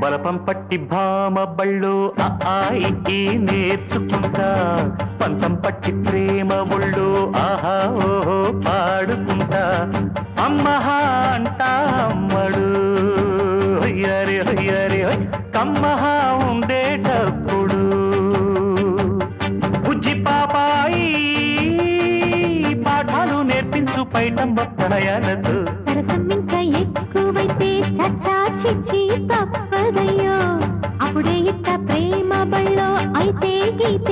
బలపం పట్టి భామ బళ్ళు ఆయికి నేర్చుకుంటా. పంతం పట్టి ప్రేమ ఒళ్ళు ఆహా ఓహో పాడుకుంటా. అమ్మహా అంటా అమ్మడు. హొయ్యరి హొయ్యరి కమ్మహా ఉండేటప్పుడు. బుజ్జి పాపాయి పాఠాలు నేర్పించు పైటమ్మ ప్రణయాలతో ఎక్కువైతే చచ్చా చిచ్చి की